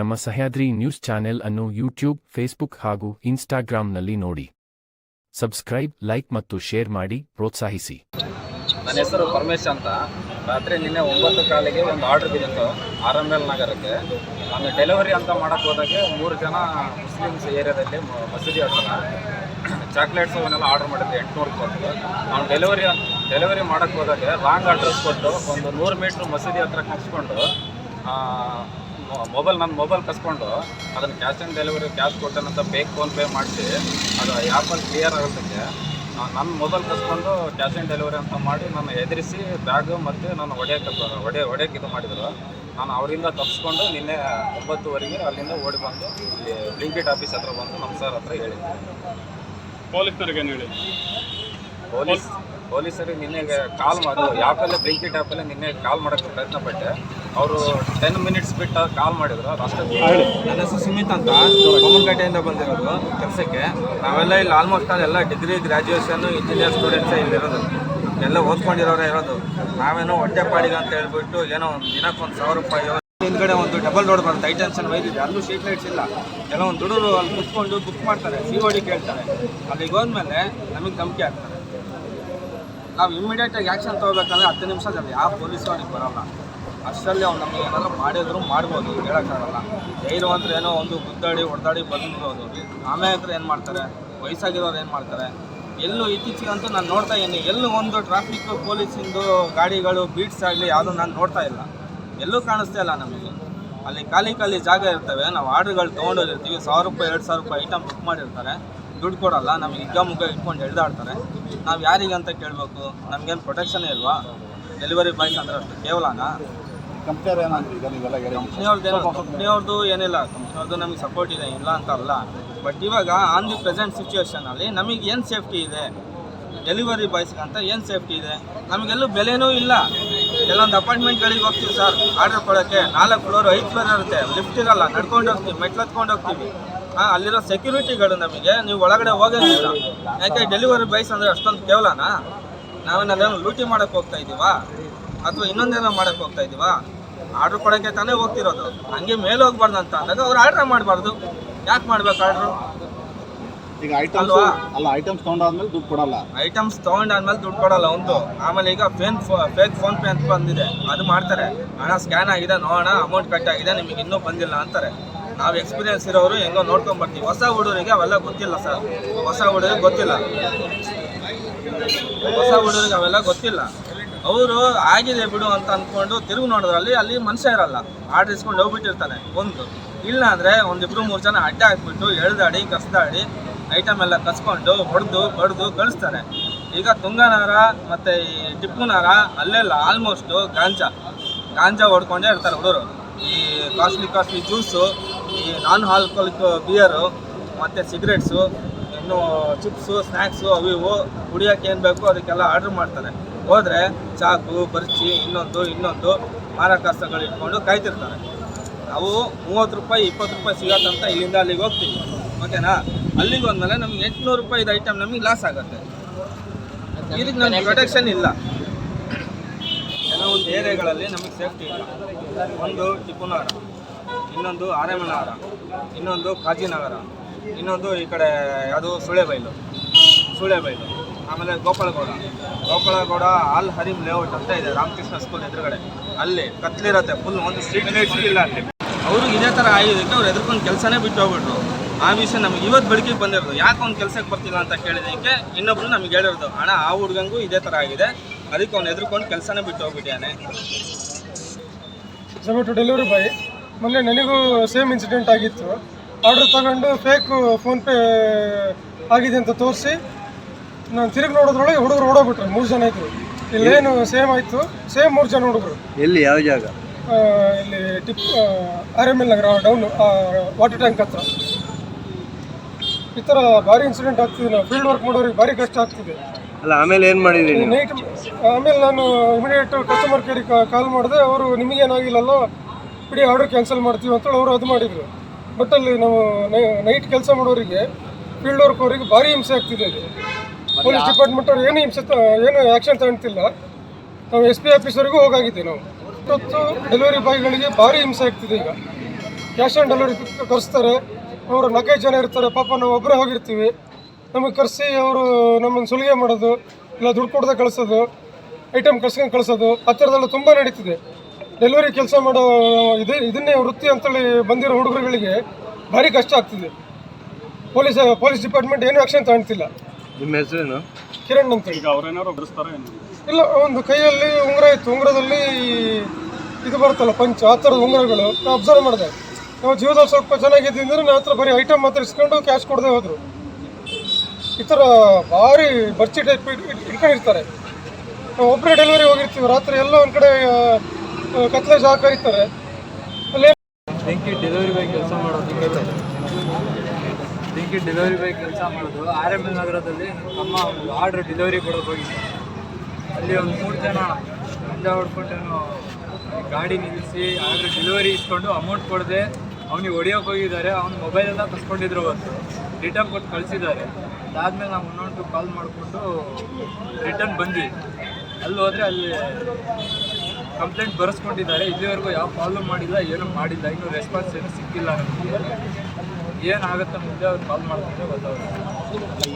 ನಮ್ಮ Sahyadri news channel ಅನ್ನು YouTube Facebook ಹಾಗೂ ಇನ್ಸ್ಟಾಗ್ರಾಂನಲ್ಲಿ ನೋಡಿ. ಸಬ್ಸ್ಕ್ರೈಬ್ ಲೈಕ್ ಮತ್ತು ಶೇರ್ ಮಾಡಿ, ಪ್ರೋತ್ಸಾಹಿಸಿ. ನನ್ನ ಹೆಸರು ಪರಮೇಶ್ ಅಂತ. ರಾತ್ರಿ ನಿನ್ನೆ ಒಂಬತ್ತು ಕಾಲಿಗೆ ಒಂದು ಆರ್ಡರ್ ಬಿದ್ದಿತ್ತು ಆರ್ ಎಂ ಎಲ್ ನಗರಕ್ಕೆ. ನಾನು ಡೆಲಿವರಿ ಅಂತ ಮಾಡಕ್ಕೆ ಹೋದಾಗೆ ಮೂರು ಜನ ಮುಸ್ಲಿಮ್ಸ್ ಏರಿಯಾದಲ್ಲಿ ಮಸೀದಿ ಹತ್ರ ಚಾಕ್ಲೇಟ್ಸ್ ಅವನ್ನೆಲ್ಲ ಆರ್ಡರ್ ಮಾಡಿದ್ದೆ ಎಂಟುನೂರು ಕೊಟ್ಟು. ಅವ್ನು ಡೆಲಿವರಿ ಡೆಲಿವರಿ ಮಾಡಕ್ಕೆ ಹೋದಾಗೆ ರಾಂಗ್ ಅಡ್ರೆಸ್ ಕೊಟ್ಟು ಒಂದು ನೂರು ಮೀಟ್ರ್ ಮಸೀದಿ ಹತ್ರ ಕಸ್ಕೊಂಡು ಮೊಬೈಲ್ ನನ್ನ ಮೊಬೈಲ್ ಕಸ್ಕೊಂಡು ಅದನ್ನು ಕ್ಯಾಶ್ ಆನ್ ಡೆಲಿವರಿ ಕ್ಯಾಶ್ ಕೊಟ್ಟನಂತ ಬೇಕ್ ಫೋನ್ಪೇ ಮಾಡಿಸಿ ಅದು ಆ್ಯಪಲ್ಲಿ ಕ್ಲಿಯರ್ ಆಗೋದಕ್ಕೆ ನನ್ನ ಮೊಬೈಲ್ ಕಸ್ಕೊಂಡು ಕ್ಯಾಶ್ ಆನ್ ಡೆಲಿವರಿ ಅಂತ ಮಾಡಿ ನಾನು ಎದುರಿಸಿ ಬ್ಯಾಗ್ ಮತ್ತು ನಾನು ಹೊಡೆಯಕ್ಕೆ ಹೊಡೆ ಹೊಡೆಯಕ್ಕೆ ಇದು ಮಾಡಿದರು. ನಾನು ಅವರಿಂದ ತಪ್ಪಿಸ್ಕೊಂಡು ನಿನ್ನೆ ಒಂಬತ್ತುವರೆಗೆ ಅಲ್ಲಿಂದ ಓಡಿ ಬಂದು ಇಲ್ಲಿ ಬ್ಲಿಂಕಿಟ್ ಆಫೀಸ್ ಹತ್ರ ಬಂದು ನಮ್ಮ ಸರ್ ಹತ್ರ ಹೇಳಿದ್ದೆ. ಪೊಲೀಸರಿಗೆ ಹೇಳಿ ಪೊಲೀಸ್ ಪೊಲೀಸರಿಗೆ ನಿನ್ನೆ ಕಾಲ್ ಮಾಡಿ. ಆ್ಯಪಲ್ಲೇ ಬ್ಲಿಂಕಿಟ್ ಆ್ಯಪಲ್ಲೇ ನಿನ್ನೆ ಕಾಲ್ ಮಾಡೋಕ್ಕೆ ಪ್ರಯತ್ನ ಪಟ್ಟೆ ಅವರು ಟೆನ್ ಮಿನಿಟ್ಸ್ ಬಿಟ್ಟು ಕಾಲ್ ಮಾಡಿದ್ರು. ಅಷ್ಟೇ ನನ್ನ ಹೆಸರು ಸುಮಿತ್ ಅಂತ. ಬೊಮ್ಮನಕಟ್ಟೆಯಿಂದ ಬಂದಿರೋದು ಕೆಲಸಕ್ಕೆ. ನಾವೆಲ್ಲ ಇಲ್ಲಿ ಆಲ್ಮೋಸ್ಟ್ ಆಲ್ ಎಲ್ಲ ಡಿಗ್ರಿ ಗ್ರ್ಯಾಜುಯೇಷನ್ ಇಂಜಿನಿಯರ್ ಸ್ಟೂಡೆಂಟ್ಸೇ ಇಲ್ಲಿರೋದು. ಎಲ್ಲ ಓದ್ಕೊಂಡಿರೋರೇ ಇರೋದು. ನಾವೇನೋ ಹೊಟ್ಟೆ ಪಾಡಿಗೆ ಅಂತ ಹೇಳ್ಬಿಟ್ಟು ಏನೋ ಒಂದು ದಿನಕ್ಕೆ ಒಂದು ಸಾವಿರ ರೂಪಾಯಿ ಹಿಂದ್ಗಡೆ ಒಂದು ಡಬಲ್ ರೋಡ್ ಬರುತ್ತೆ ಐಟಮ್ಸ್ ಅನ್ನು ಒಯ್ದಿದೆ ಅಲ್ಲೂ ಸ್ಟ್ರೀಟ್ ಲೈಟ್ಸ್ ಇಲ್ಲ. ಕೆಲವೊಂದು ದುಡ್ಡು ಅಲ್ಲಿ ಕುತ್ಕೊಂಡು ಬುಕ್ ಮಾಡ್ತಾರೆ. ಸಿ ಓಡಿ ಕೇಳ್ತಾರೆ. ಅಲ್ಲಿಗೆ ಹೋದ್ಮೇಲೆ ನಮಗೆ ನಂಬಿಕೆ ಆಗ್ತಾರೆ ನಾವು ಇಮಿಡಿಯೇಟಾಗಿ ಆ್ಯಕ್ಷನ್ ತೊಗೋಬೇಕಂದ್ರೆ ಹತ್ತು ನಿಮಿಷದಲ್ಲಿ. ಯಾವ ಪೊಲೀಸ್ ಅವ್ರಿಗೆ ಬರೋಲ್ಲ. ಅಷ್ಟರಲ್ಲಿ ಅವ್ನು ನಮಗೆ ಏನಾದರೂ ಮಾಡಿದ್ರು ಮಾಡ್ಬೋದು ಹೇಳೋಕ್ಕಾಗಲ್ಲ. ಅಂದ್ರೆ ಏನೋ ಒಂದು ಗುದ್ದಾಡಿ, ಹೊಡೆದಾಡಿ ಬಂದ್ಬಿಡೋದು. ಆಮೇಲೆ ಏನು ಮಾಡ್ತಾರೆ? ವಯಸ್ಸಾಗಿರೋರು ಏನು ಮಾಡ್ತಾರೆ? ಎಲ್ಲೂ ಇತ್ತೀಚೆಗಂತೂ ನಾನು ನೋಡ್ತಾ ಇದ್ದೀನಿ. ಎಲ್ಲೂ ಒಂದು ಟ್ರಾಫಿಕ್ ಪೊಲೀಸಿಂದು ಗಾಡಿಗಳು ಬೀಟ್ಸ್ ಆಗಲಿ ಯಾವುದೂ ನಾನು ನೋಡ್ತಾ ಇಲ್ಲ. ಎಲ್ಲೂ ಕಾಣಿಸ್ತಾ ಇಲ್ಲ ನಮಗೆ. ಅಲ್ಲಿ ಖಾಲಿ ಖಾಲಿ ಜಾಗ ಇರ್ತವೆ. ನಾವು ಆರ್ಡ್ರ್ಗಳು ತೊಗೊಂಡೋಗಿರ್ತೀವಿ. ಸಾವಿರ ರೂಪಾಯಿ, ಎರಡು ಸಾವಿರ ರೂಪಾಯಿ ಐಟಮ್ ಬುಕ್ ಮಾಡಿರ್ತಾರೆ. ದುಡ್ಡು ಕೊಡಲ್ಲ. ನಮಗೆ ಹಿಗ್ಗ ಮುಗ್ಗ ಇಟ್ಕೊಂಡು ಎಳ್ದಾಡ್ತಾರೆ. ನಾವು ಯಾರಿಗಂತ ಕೇಳಬೇಕು? ನಮಗೇನು ಪ್ರೊಟೆಕ್ಷನ್ ಇಲ್ವಾ? ಡೆಲಿವರಿ ಬಾಯ್ಸ್ ಅಂದರೆ ಅಷ್ಟು ಕೇವಲನಾ? ಕಂಪೇರ್ ಏನಾದ್ರು? ಈಗ ನೀವೆಲ್ಲ ಹೇಳಿ ಕಂಪ್ನಿಯವ್ರದ್ದು ಕಂಪ್ನಿಯವ್ರದ್ದು ಏನಿಲ್ಲ. ಕಂಪ್ನಿಯವ್ರದ್ದು ನಮಗೆ ಸಪೋರ್ಟ್ ಇದೆ ಇಲ್ಲ ಅಂತ ಅಲ್ಲ. ಬಟ್ ಇವಾಗ ಆನ್ ದಿ ಪ್ರೆಸೆಂಟ್ ಸಿಚುವೇಶನಲ್ಲಿ ನಮಗೆ ಏನು ಸೇಫ್ಟಿ ಇದೆ? ಡೆಲಿವರಿ ಬಾಯ್ಸ್ಗೆ ಅಂತ ಏನು ಸೇಫ್ಟಿ ಇದೆ? ನಮಗೆಲ್ಲೂ ಬೆಲೆನೂ ಇಲ್ಲ. ಕೆಲವೊಂದು ಅಪಾರ್ಟ್ಮೆಂಟ್ಗಳಿಗೆ ಹೋಗ್ತೀವಿ ಸರ್ ಆರ್ಡರ್ ಕೊಡೋಕ್ಕೆ ನಾಲ್ಕು ಫ್ಲೋರ್ ಐದು ಫ್ಲೋರ್ ಇರುತ್ತೆ. ಲಿಫ್ಟ್ ಇರಲ್ಲ ನಡ್ಕೊಂಡು ಹೋಗ್ತೀವಿ ಮೆಟ್ಲು ಹತ್ಕೊಂಡು ಹೋಗ್ತೀವಿ. ಹಾಂ ಅಲ್ಲಿರೋ ಸೆಕ್ಯೂರಿಟಿಗಳು ನಮಗೆ ನೀವು ಒಳಗಡೆ ಹೋಗೋದಿಲ್ಲ. ಯಾಕೆ ಡೆಲಿವರಿ ಬಾಯ್ಸ್ ಅಂದರೆ ಅಷ್ಟೊಂದು ಕೇವಲನಾ? ನಾವೇನಾದ್ರೂ ಲೂಟಿ ಮಾಡೋಕ್ಕೆ ಹೋಗ್ತಾ ಇದ್ದೀವಾ ಅಥವಾ ಇನ್ನೊಂದೇನೋ ಮಾಡೋಕ್ಕೆ ಹೋಗ್ತಾ ಇದ್ದೀವಾ ಆರ್ಡ್ರ್ ಕೊಡೋಕ್ಕೆ ತಾನೇ ಹೋಗ್ತಿರೋದು. ಹಂಗೆ ಮೇಲೆ ಹೋಗ್ಬಾರ್ದು ಅಂತ ಅಂದಾಗ ಅವ್ರು ಆರ್ಡ್ರ್ ಮಾಡಬಾರ್ದು. ಯಾಕೆ ಮಾಡ್ಬೇಕು ಆರ್ಡ್ರು ಈಗ ಐಟಮ್ಸ್? ಅಲ್ಲ ಐಟಮ್ಸ್ ತೊಗೊಂಡಾದ್ಮೇಲೆ ದುಡ್ಡು ಕೊಡಲ್ಲ. ಐಟಮ್ಸ್ ತೊಗೊಂಡಾದ್ಮೇಲೆ ದುಡ್ಡು ಕೊಡಲ್ಲ ಒಂದು ಆಮೇಲೆ ಈಗ ಫೇನ್ ಫೇಕ್ ಫೋನ್ ಪೇ ಅಂತ ಬಂದಿದೆ. ಅದು ಮಾಡ್ತಾರೆ. ಹಣ ಸ್ಕ್ಯಾನ್ ಆಗಿದೆ ನೋಡೋಣ ಅಮೌಂಟ್ ಕಟ್ ಆಗಿದೆ ನಿಮಗೆ ಇನ್ನೂ ಬಂದಿಲ್ಲ ಅಂತಾರೆ. ನಾವು ಎಕ್ಸ್ಪೀರಿಯನ್ಸ್ ಇರೋರು ಹೆಂಗೋ ನೋಡ್ಕೊಂಡ್ ಬರ್ತೀವಿ ಹೊಸ ಹುಡುಗರಿಗೆ ಅವೆಲ್ಲ ಗೊತ್ತಿಲ್ಲ ಸರ್. ಹೊಸ ಹುಡುಗರಿಗೆ ಗೊತ್ತಿಲ್ಲ. ಹೊಸ ಹುಡುಗರಿಗೆ ಅವೆಲ್ಲ ಗೊತ್ತಿಲ್ಲ. ಅವರು ಆಗಿದೆ ಬಿಡು ಅಂತ ಅಂದ್ಕೊಂಡು ತಿರುಗಿ ನೋಡಿದ್ರಲ್ಲಿ ಅಲ್ಲಿ ಮನುಷ್ಯ ಇರಲ್ಲ. ಆರ್ಡರ್ ಇಸ್ಕೊಂಡು ಹೋಗ್ಬಿಟ್ಟಿರ್ತಾನೆ, ಒಂದು. ಇಲ್ಲ ಒಂದಿಬ್ಬರು ಮೂರು ಜನ ಅಡ್ಡ ಹಾಕ್ಬಿಟ್ಟು ಎಳ್ದಾಡಿ, ಕಸ್ದಾಡಿ ಐಟಮ್ ಎಲ್ಲ ಕಸ್ಕೊಂಡು ಹೊಡೆದು, ಬಡ್ದು ಕಳಿಸ್ತಾರೆ. ಈಗ ತುಂಗನಾರ ಮತ್ತು ಈ ಟಿಪ್ಪುನಾರ ಅಲ್ಲೆಲ್ಲ ಆಲ್ಮೋಸ್ಟು ಗಾಂಜಾ. ಗಾಂಜಾ ಹೊಡ್ಕೊಂಡೇ ಇರ್ತಾರೆ ಹುಡುಗರು. ಈ ಕಾಸ್ಟ್ಲಿ ಕಾಸ್ಟ್ಲಿ ಜ್ಯೂಸು ಈ ನಾನ್ ಆಲ್ಕೋಲಿಕ್ ಬಿಯರು ಮತ್ತು ಸಿಗರೇಟ್ಸು ಇನ್ನು ಚಿಪ್ಸು ಸ್ನ್ಯಾಕ್ಸು ಅವು ಇವು ಕುಡಿಯೋಕೆ ಏನು ಬೇಕು ಅದಕ್ಕೆಲ್ಲ ಆರ್ಡ್ರ್ ಮಾಡ್ತಾರೆ. ಹೋದರೆ ಚಾಕು, ಬರ್ಚಿ, ಇನ್ನೊಂದು ಇನ್ನೊಂದು ಮಾರಕಾಸ್ತ್ರಗಳು ಇಟ್ಕೊಂಡು ಕಾಯ್ತಿರ್ತಾರೆ. ನಾವು ಮೂವತ್ತು ರೂಪಾಯಿ, ಇಪ್ಪತ್ತು ರೂಪಾಯಿ ಸಿಗತ್ತಂತ ಇಲ್ಲಿಂದ ಅಲ್ಲಿಗೆ ಹೋಗ್ತೀವಿ. ಓಕೆನಾ? ಅಲ್ಲಿಗೆ ಹೋದ್ಮೇಲೆ ನಮ್ಗೆ ಎಂಟುನೂರು ರೂಪಾಯಿದು ಐಟಮ್ ನಮಗೆ ಲಾಸ್ ಆಗುತ್ತೆ. ಇದಕ್ಕೆ ನಮಗೆ ಪ್ರೊಟೆಕ್ಷನ್ ಇಲ್ಲ. ಕೆಲವೊಂದು ಏರಿಯಾಗಳಲ್ಲಿ ನಮಗೆ ಸೇಫ್ಟಿ ಇಲ್ಲ. ಒಂದು ಟಿಪ್ಪುನಗರ ಇನ್ನೊಂದು ಆರೇಮನಗರ ಇನ್ನೊಂದು ಕಾಜಿನಗರ ಇನ್ನೊಂದು ಈ ಕಡೆ ಯಾವುದು ಸುಳೆಬೈಲು ಸುಳೆಬೈಲು ಆಮೇಲೆ ಗೋಪಾಲಗೌಡ. ಗೋಪಾಲಗೌಡ ಆಲ್ ಹರಿಮ್ ಲೇಔಟ್ ಅಂತ ಇದೆ, ರಾಮಕೃಷ್ಣ ಸ್ಕೂಲ್ ಎದುರುಗಡೆ. ಅಲ್ಲಿ ಕತ್ಲಿರತ್ತೆ ಫುಲ್ ಒಂದು ಸ್ಟ್ರೀಟ್ ಇಲ್ಲ ಅಲ್ಲಿ. ಅವರು ಇದೇ ಥರ ಆಗಿದ್ದಕ್ಕೆ ಅವ್ರು ಎದುರ್ಕೊಂಡು ಕೆಲಸನೇ ಬಿಟ್ಟು ಹೋಗ್ಬಿಟ್ರು. ಆ ವಿಷಯ ನಮಗೆ ಇವತ್ತು ಬೆಳಕಿಗೆ ಬಂದಿರೋದು. ಯಾಕೆ ಅವ್ನು ಕೆಲಸಕ್ಕೆ ಬರ್ತಿಲ್ಲ ಅಂತ ಕೇಳಿದಕ್ಕೆ ಇನ್ನೊಬ್ರು ನಮ್ಗೆ ಹೇಳಿರೋದು ಹಣ ಆ ಹುಡುಗಂಗೂ ಇದೇ ಥರ ಆಗಿದೆ. ಅದಕ್ಕೆ ಅವ್ನು ಎದುರ್ಕೊಂಡು ಕೆಲಸನೇ ಬಿಟ್ಟು ಹೋಗ್ಬಿಟ್ಟಿಯಾನೆ ಝೊಮ್ಯಾಟೊ ಡೆಲಿವರಿ ಬಾಯ್ ಮೊನ್ನೆ ನನಗೂ ಸೇಮ್ ಇನ್ಸಿಡೆಂಟ್ ಆಗಿತ್ತು. ಆರ್ಡರ್ ತಗೊಂಡು ಫೇಕ್ ಫೋನ್ಪೇ ಆಗಿದೆ ಅಂತ ತೋರಿಸಿ ನಾನು ತಿರುಗಿ ನೋಡೋದ್ರೊಳಗೆ ಹುಡುಗರು ಓಡೋಗ್ಬಿಟ್ರು ಮೂರು ಜನ ಇದ್ರು. ಇಲ್ಲೇನು ಸೇಮ್ ಆಯಿತು ಸೇಮ್ ಮೂರು ಜನ ಹುಡುಗರು. ಎಲ್ಲಿ ಯಾವ ಜಾಗ? ಆ, ಇಲ್ಲಿ ಟಿಪ್ ಆರ್ ಎಂ ಎಲ್ ನಗರ ಡೌನ್ ವಾಟರ್ ಟ್ಯಾಂಕ್ ಹತ್ರ. ಈ ಥರ ಭಾರಿ ಇನ್ಸಿಡೆಂಟ್ ಆಗ್ತಿದೆ ನಾವು ಫೀಲ್ಡ್ ವರ್ಕ್ ಮಾಡೋರಿಗೆ ಭಾರಿ ಕಷ್ಟ ಆಗ್ತಿದೆ. ಅಲ್ಲ ಆಮೇಲೆ ಏನು ಮಾಡಿದ್ರಿ ನೀವು? ನೈಟ್ ಆಮೇಲೆ ನಾನು ಇಮಿಡಿಯೇಟ್ ಕಸ್ಟಮರ್ ಕೇರಿಗೆ ಕಾಲ್ ಮಾಡಿದೆ ಅವರು ನಿಮಗೇನಾಗಿಲ್ಲಲ್ಲ ಬಿಡಿ ಆರ್ಡರ್ ಕ್ಯಾನ್ಸಲ್ ಮಾಡ್ತೀವಿ ಅಂತೇಳಿ ಅವರು ಅದು ಮಾಡಿದರು. ಬಟ್ ಅಲ್ಲಿ ನಾವು ನೈಟ್ ಕೆಲಸ ಮಾಡೋರಿಗೆ ಫೀಲ್ಡ್ ವರ್ಕ್ ಅವರಿಗೆ ಭಾರಿ ಹಿಂಸೆ ಆಗ್ತಿದೆ ಇದು ಪೊಲೀಸ್ ಡಿಪಾರ್ಟ್ಮೆಂಟ್ ಅವ್ರು ಏನು ಹಿಂಸೆ ಏನು ಆ್ಯಕ್ಷನ್ ತಗೊಳ್ತಿಲ್ಲ ನಾವು ಎಸ್ ಪಿ ಆಫೀಸರಿಗೂ ಹೋಗಾಗಿದ್ದೀವಿ ನಾವು. ಇವತ್ತು ಡೆಲಿವರಿ ಬಾಯ್ಗಳಿಗೆ ಭಾರಿ ಹಿಂಸೆ ಆಗ್ತಿದೆ ಈಗ. ಕ್ಯಾಶ್ ಆನ್ ಡೆಲಿವರಿ ಕರೆಸ್ತಾರೆ. ಅವರು ನಾಲ್ಕೈದು ಜನ ಇರ್ತಾರೆ. ಪಾಪ ನಾವು ಒಬ್ಬರೇ ಹೋಗಿರ್ತೀವಿ. ನಮಗೆ ಕರೆಸಿ ಅವರು ನಮ್ಮನ್ನು ಸುಲಿಗೆ ಮಾಡೋದು ಇಲ್ಲ ದುಡ್ಡು ಕೊಡದೆ ಕಳಿಸೋದು ಐಟಮ್ ಕಳ್ಸ್ಕೊಂಡು ಕಳಿಸೋದು ಆ ಥರದೆಲ್ಲ ತುಂಬ ನಡೀತಿದೆ. ಡೆಲಿವರಿ ಕೆಲಸ ಮಾಡೋ ಇದೇ ಇದನ್ನೇ ವೃತ್ತಿ ಅಂತೇಳಿ ಬಂದಿರೋ ಹುಡುಗರುಗಳಿಗೆ ಭಾರಿ ಕಷ್ಟ ಆಗ್ತಿದೆ. ಪೊಲೀಸ್ ಪೊಲೀಸ್ ಡಿಪಾರ್ಟ್ಮೆಂಟ್ ಏನೂ ಆ್ಯಕ್ಷನ್ ತಗೊಳ್ತಿಲ್ಲ. ನಿಮ್ಮ ಹೆಸರೇನು? ಕಿರಣ್ ಅಂತ ಈಗ ಅವ್ರೇನಾದ್ರು ಏನಾದ್ರು ಏನು. ಇಲ್ಲ ಒಂದು ಕೈಯಲ್ಲಿ ಉಂಗುರ ಇತ್ತು. ಉಂಗುರದಲ್ಲಿ ಇದು ಬರುತ್ತಲ್ಲ ಪಂಚ ಆ ಥರದ ಉಂಗುರಗಳು ನಾವು ಅಬ್ಸರ್ವ್ ಮಾಡಿದೆ. ನಾವು ಜೀವದಲ್ಲಿ ಸ್ವಲ್ಪ ಚೆನ್ನಾಗಿದ್ದೀವಿ ಅಂದ್ರೆ ನನ್ನ ಹತ್ರ ಬರೀ ಐಟಮ್ ಮಾತ್ರ ಇಸ್ಕೊಂಡು ಕ್ಯಾಶ್ ಕೊಡದೆ ಹೋದ್ರು. ಈ ಥರ ಭಾರಿ ಬರ್ಚಿ ಟೈಪ್ ಇಟ್ಕೊಂಡಿರ್ತಾರೆ. ನಾವು ಒಬ್ಬರೇ ಡೆಲಿವರಿ ಹೋಗಿರ್ತೀವಿ. ರಾತ್ರಿ ಎಲ್ಲ ಒಂದು ಕಡೆ ಕತ್ಲೆ ಜಾಗ ಕರೀತಾರೆ ಅಲ್ಲಿ ಬೆಂಕಿ ಡೆಲಿವರಿ ಬಾಯ್ ಕೆಲಸ ಮಾಡೋದು ಬೆಂಕಿ ಡೆಲಿವರಿ ಬಾಯ್ ಕೆಲಸ ಮಾಡೋದು. ಆರ್ ಎಂ ಎಲ್ ನಗರದಲ್ಲಿ ನಮ್ಮ ಒಂದು ಆರ್ಡ್ರ್ ಡೆಲಿವರಿ ಕೊಡೋಕೆ ಹೋಗಿದ್ದೆ. ಅಲ್ಲಿ ಒಂದು ಮೂರು ಜನ ಗಂಜ ಹೊಡ್ಕೊಂಡು ಗಾಡಿ ನಿಲ್ಲಿಸಿ ಆರ್ಡ್ರ್ ಡೆಲಿವರಿ ಇಸ್ಕೊಂಡು ಅಮೌಂಟ್ ಕೊಡದೆ ಅವ್ನಿಗೆ ಹೊಡಿಯೋಕೆ ಹೋಗಿದ್ದಾರೆ. ಅವ್ನ ಮೊಬೈಲೆಲ್ಲ ಕಸ್ಕೊಂಡಿದ್ರು ಅವತ್ತು ರಿಟರ್ನ್ ಕೊಟ್ಟು ಕಳಿಸಿದ್ದಾರೆ. ಅದಾದಮೇಲೆ ನಾವು ಇನ್ನೊಂದು ಕಾಲ್ ಮಾಡಿಕೊಂಡು ರಿಟರ್ನ್ ಬಂದ್ವಿ. ಅಲ್ಲಿ ಹೋದರೆ ಅಲ್ಲಿ ಕಂಪ್ಲೇಂಟ್ ಬರೆಸ್ಕೊಂಡಿದ್ದಾರೆ. ಇಲ್ಲಿವರೆಗೂ ಯಾವ ಫಾಲೋ ಮಾಡಿಲ್ಲ, ಏನೂ ಮಾಡಿಲ್ಲ. ಇನ್ನೂ ರೆಸ್ಪಾನ್ಸ್ ಏನೂ ಸಿಕ್ಕಿಲ್ಲ ನಮಗೆ. ಏನಾಗುತ್ತೆ ಮುಂದೆ ಅವ್ರು ಕಾಲ್ ಮಾಡ್ಕೊಂಡ್ರೆ ಗೊತ್ತಾಗುತ್ತೆ.